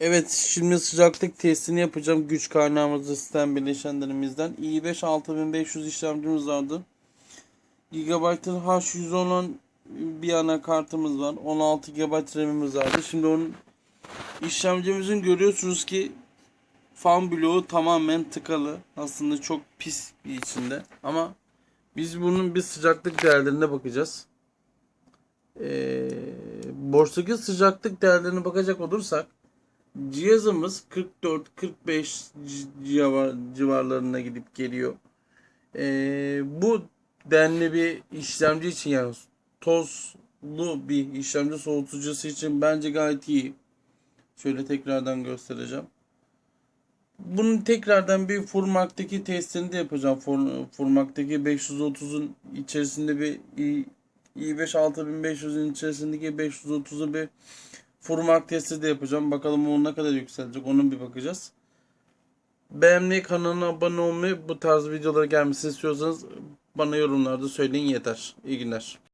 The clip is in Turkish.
Evet şimdi sıcaklık testini yapacağım güç kaynağımızda sistem bileşenlerimizden. i5 6500 işlemcimiz vardı. Gigabyte H110 olan bir anakartımız var. 16 GB RAM'imiz vardı. Şimdi onun işlemcimizin görüyorsunuz ki fan bloğu tamamen tıkalı. Aslında çok pis bir içinde. Ama biz bunun bir sıcaklık değerlerine bakacağız. Ee, boştaki sıcaklık değerlerine bakacak olursak cihazımız 44-45 civar, civarlarına gidip geliyor. Ee, bu denli bir işlemci için yani tozlu bir işlemci soğutucusu için bence gayet iyi. Şöyle tekrardan göstereceğim. Bunun tekrardan bir Furmak'taki testini de yapacağım. Fur- Furmak'taki 530'un içerisinde bir i- i5 6500'ün içerisindeki 530'u bir Furmak testi de yapacağım. Bakalım o ne kadar yükselecek. Onun bir bakacağız. Beğenmeyi, kanalına abone olmayı, bu tarz videolara gelmesini istiyorsanız bana yorumlarda söyleyin yeter. İyi günler.